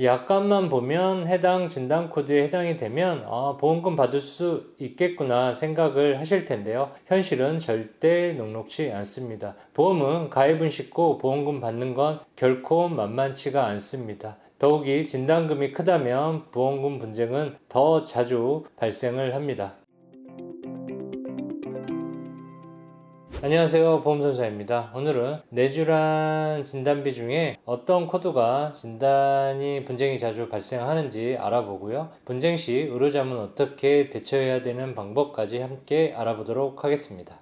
약관만 보면 해당 진단 코드에 해당이 되면 아, 보험금 받을 수 있겠구나 생각을 하실 텐데요. 현실은 절대 녹록치 않습니다. 보험은 가입은 쉽고 보험금 받는 건 결코 만만치가 않습니다. 더욱이 진단금이 크다면 보험금 분쟁은 더 자주 발생을 합니다. 안녕하세요 보험선사입니다. 오늘은 뇌질환 진단비 중에 어떤 코드가 진단이 분쟁이 자주 발생하는지 알아보고요. 분쟁 시 의료자는 어떻게 대처해야 되는 방법까지 함께 알아보도록 하겠습니다.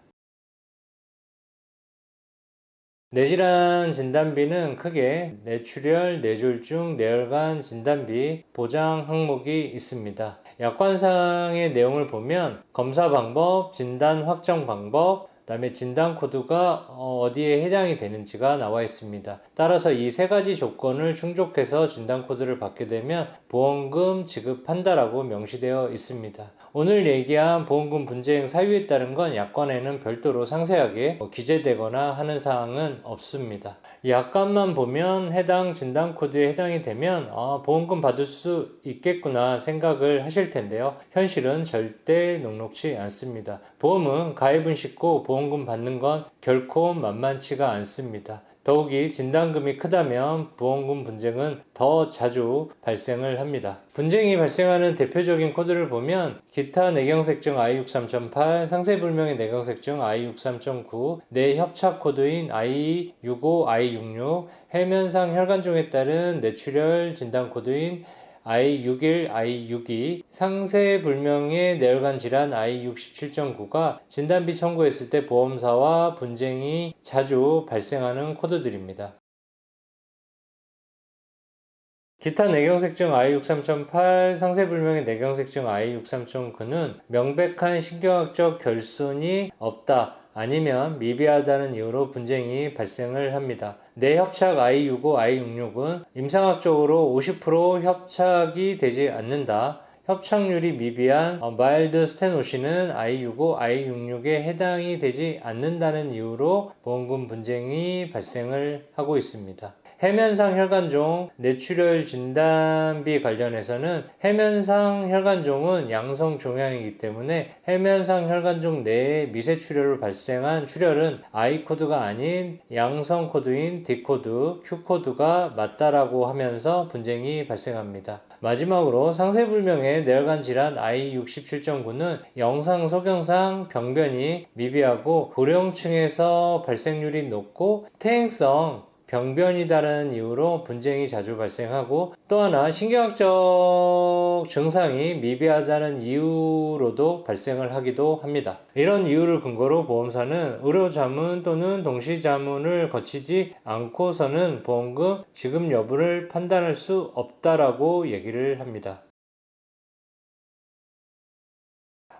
뇌질환 진단비는 크게 뇌출혈, 뇌졸중, 뇌혈관 진단비 보장 항목이 있습니다. 약관상의 내용을 보면 검사 방법, 진단 확정 방법, 그 다음에 진단 코드가 어, 어디에 해당이 되는지가 나와 있습니다. 따라서 이 세 가지 조건을 충족해서 진단 코드를 받게 되면 보험금 지급한다라고 명시되어 있습니다. 오늘 얘기한 보험금 분쟁 사유에 따른 건 약관에는 별도로 상세하게 뭐 기재되거나 하는 사항은 없습니다. 약관만 보면 해당 진단 코드에 해당이 되면 아, 보험금 받을 수 있겠구나 생각을 하실 텐데요. 현실은 절대 녹록치 않습니다. 보험은 가입은 쉽고 보험 보험금 받는 건 결코 만만치가 않습니다. 더욱이 진단금이 크다면 보험금 분쟁은 더 자주 발생을 합니다. 분쟁이 발생하는 대표적인 코드를 보면 기타 내경색증 I63.8, 상세불명의 내경색증 I63.9, 뇌협착 코드인 I65, I66, 해면상 혈관종에 따른 뇌출혈 진단 코드인 I61, I62, 상세불명의 뇌혈관 질환 I67.9가 진단비 청구했을 때 보험사와 분쟁이 자주 발생하는 코드들입니다. 기타 내경색증 I63.8, 상세불명의 내경색증 I63.9는 명백한 신경학적 결손이 없다. 아니면 미비하다는 이유로 분쟁이 발생을 합니다. 내 협착 I65, I66은 임상학적으로 50% 협착이 되지 않는다. 협착률이 미비한 마일드 스테노시는 I65, I66에 해당이 되지 않는다는 이유로 보험금 분쟁이 발생을 하고 있습니다. 해면상 혈관종 뇌출혈 진단비 관련해서는 해면상 혈관종은 양성 종양이기 때문에 해면상 혈관종 내에 미세 출혈로 발생한 출혈은 I 코드가 아닌 양성 코드인 D 코드, Q 코드가 맞다라고 하면서 분쟁이 발생합니다. 마지막으로 상세불명의 뇌혈관 질환 I67.9는 영상 소견상 병변이 미비하고 고령층에서 발생률이 높고 퇴행성 병변이다라는 이유로 분쟁이 자주 발생하고 또 하나 신경학적 증상이 미비하다는 이유로도 발생을 하기도 합니다. 이런 이유를 근거로 보험사는 의료 자문 또는 동시 자문을 거치지 않고서는 보험금 지급 여부를 판단할 수 없다라고 얘기를 합니다.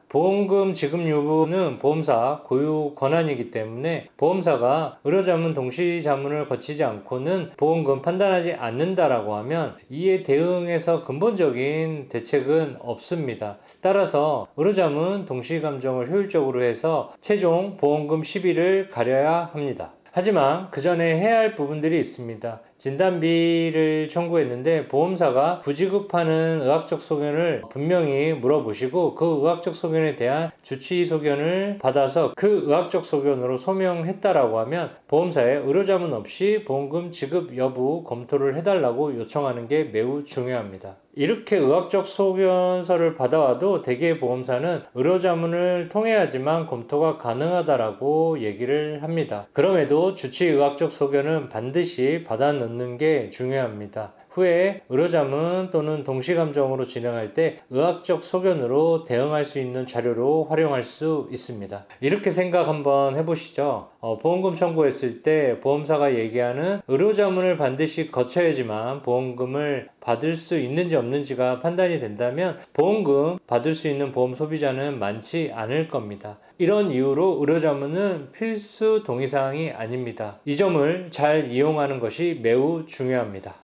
보험금 지급 여부는 보험사 고유 권한이기 때문에 보험사가 의료자문 동시 자문을 거치지 않고는 보험금 판단하지 않는다라고 하면 이에 대응해서 근본적인 대책은 없습니다. 따라서 의료자문 동시 감정을 효율적으로 해서 최종 보험금 시비를 가려야 합니다. 하지만 그 전에 해야 할 부분들이 있습니다. 진단비를 청구했는데 보험사가 부지급하는 의학적 소견을 분명히 물어보시고 그 의학적 소견에 대한 주치 소견을 받아서 그 의학적 소견으로 소명했다라고 하면 보험사에 의료자문 없이 보험금 지급 여부 검토를 해달라고 요청하는 게 매우 중요합니다. 이렇게 의학적 소견서를 받아와도 대개 보험사는 의료자문을 통해야지만 검토가 가능하다라고 얘기를 합니다. 그럼에도 주치 의학적 소견은 반드시 받아 넣는 게 중요합니다. 후에 의료자문 또는 동시감정으로 진행할 때 의학적 소견으로 대응할 수 있는 자료로 활용할 수 있습니다. 이렇게 생각 한번 해보시죠. 어, 보험금 청구했을 때 보험사가 얘기하는 의료자문을 반드시 거쳐야지만 보험금을 받을 수 있는지 없는지가 판단이 된다면 보험금 받을 수 있는 보험 소비자는 많지 않을 겁니다. 이런 이유로 의료자문은 필수 동의사항이 아닙니다. 이 점을 잘 이용하는 것이 매우 중요합니다.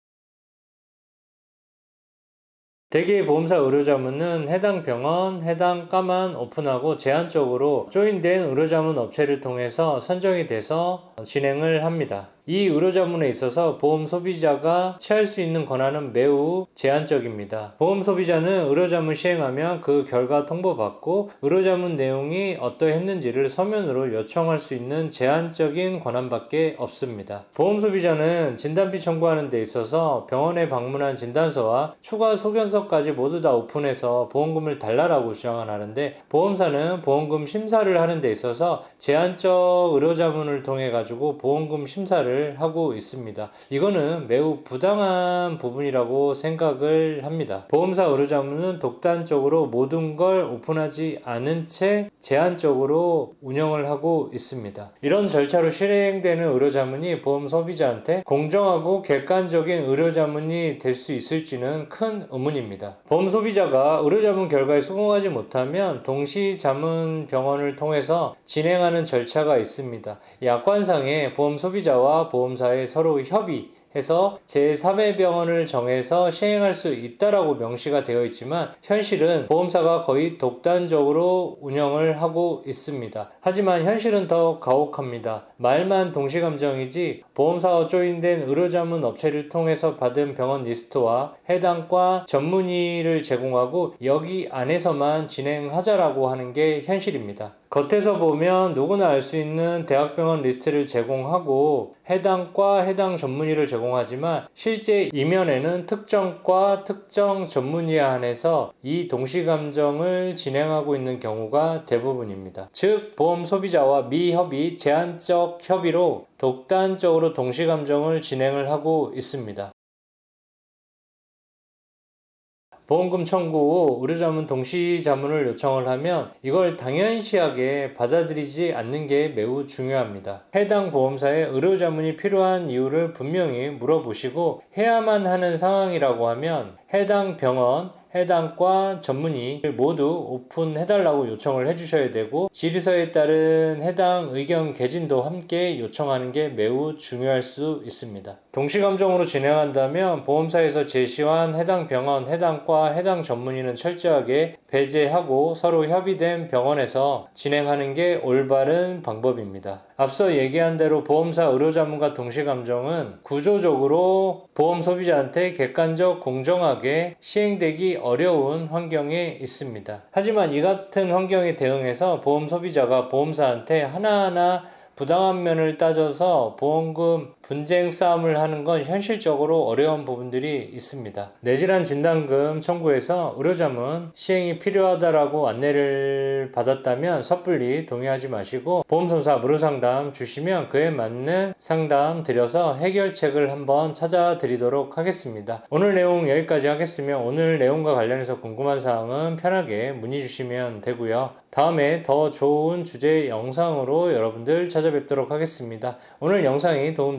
대개 보험사 의료자문은 해당 병원, 해당 과만 오픈하고 제한적으로 조인된 의료자문 업체를 통해서 선정이 돼서 진행을 합니다. 이 의료자문에 있어서 보험 소비자가 취할 수 있는 권한은 매우 제한적입니다. 보험 소비자는 의료자문 시행하면 그 결과 통보받고 의료자문 내용이 어떠했는지를 서면으로 요청할 수 있는 제한적인 권한밖에 없습니다. 보험 소비자는 진단비 청구하는 데 있어서 병원에 방문한 진단서와 추가 소견서까지 모두 다 오픈해서 보험금을 달라라고 주장을 하는데 보험사는 보험금 심사를 하는 데 있어서 제한적 의료자문을 통해 가지고 보험금 심사를 하고 있습니다. 이거는 매우 부당한 부분이라고 생각을 합니다. 보험사 의료자문은 독단적으로 모든 걸 오픈하지 않은 채 제한적으로 운영을 하고 있습니다. 이런 절차로 실행되는 의료자문이 보험 소비자한테 공정하고 객관적인 의료자문이 될 수 있을지는 큰 의문입니다. 보험 소비자가 의료자문 결과에 수긍하지 못하면 동시 자문 병원을 통해서 진행하는 절차가 있습니다. 약관상에 보험 소비자와 보험사의 서로 협의 해서 제3의 정해서 시행할 수 있다라고 명시가 되어 있지만 현실은 보험사가 거의 독단적으로 운영을 하고 있습니다. 하지만 현실은 더 가혹합니다. 말만 동시감정이지 보험사와 조인된 의료자문 업체를 통해서 받은 병원 리스트와 해당 과 전문의를 제공하고 여기 안에서만 진행하자라고 하는 게 현실입니다. 겉에서 보면 누구나 알 수 있는 대학병원 리스트를 제공하고 해당 과 해당 전문의를 제공하지만 실제 이면에는 특정과 특정 전문의에 한해서 이 동시감정을 진행하고 있는 경우가 대부분입니다. 즉 보험 소비자와 미협의 제한적 협의로 독단적으로 동시감정을 진행을 하고 있습니다. 보험금 청구 후 의료자문 동시 자문을 요청을 하면 이걸 당연시하게 받아들이지 않는 게 매우 중요합니다. 해당 보험사에 의료자문이 필요한 이유를 분명히 물어보시고 해야만 하는 상황이라고 하면 해당 병원, 해당 과 전문의 모두 오픈해달라고 요청을 해주셔야 되고 질의서에 따른 해당 의견 개진도 함께 요청하는 게 매우 중요할 수 있습니다. 동시감정으로 진행한다면 보험사에서 제시한 해당 병원, 해당 과, 해당 전문의는 철저하게 배제하고 서로 협의된 병원에서 진행하는 게 올바른 방법입니다. 앞서 얘기한 대로 보험사 의료자문과 동시감정은 구조적으로 보험 소비자한테 객관적 공정하게 시행되기 어려운 환경에 있습니다. 하지만 이 같은 환경에 대응해서 보험 소비자가 보험사한테 하나하나 부당한 면을 따져서 보험금 분쟁 싸움을 하는 건 현실적으로 어려운 부분들이 있습니다. 내질환 진단금 청구에서 의료자문 시행이 필요하다라고 안내를 받았다면 섣불리 동의하지 마시고 보험소사 무료 상담 주시면 그에 맞는 상담 드려서 해결책을 한번 찾아드리도록 하겠습니다. 오늘 내용 여기까지 하겠으면 오늘 내용과 관련해서 궁금한 사항은 편하게 문의 주시면 되고요. 다음에 더 좋은 주제 영상으로 여러분들 찾아뵙도록 하겠습니다. 오늘 영상이 도움